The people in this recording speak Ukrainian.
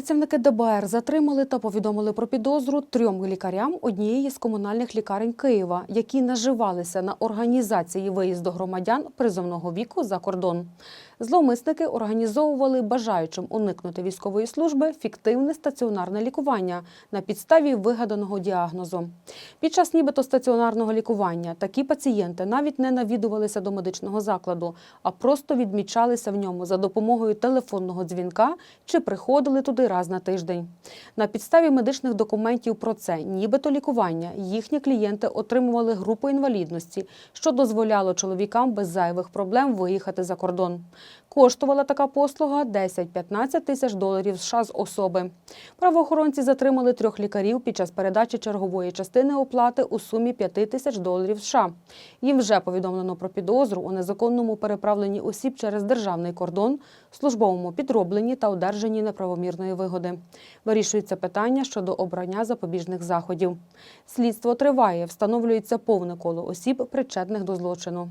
Працівники ДБР затримали та повідомили про підозру трьом лікарям однієї з комунальних лікарень Києва, які наживалися на організації виїзду громадян призовного віку за кордон. Зловмисники організовували бажаючим уникнути військової служби фіктивне стаціонарне лікування на підставі вигаданого діагнозу. Під час нібито стаціонарного лікування такі пацієнти навіть не навідувалися до медичного закладу, а просто відмічалися в ньому за допомогою телефонного дзвінка чи приходили туди раз на тиждень. На підставі медичних документів про це, нібито лікування, їхні клієнти отримували групу інвалідності, що дозволяло чоловікам без зайвих проблем виїхати за кордон. Коштувала така послуга 10-15 тисяч доларів США з особи. Правоохоронці затримали трьох лікарів під час передачі чергової частини оплати у сумі 5 тисяч доларів США. Їм вже повідомлено про підозру у незаконному переправленні осіб через державний кордон, службовому підробленні та одержанні неправомірної вигоди. Вирішується питання щодо обрання запобіжних заходів. Слідство триває, встановлюється повне коло осіб, причетних до злочину.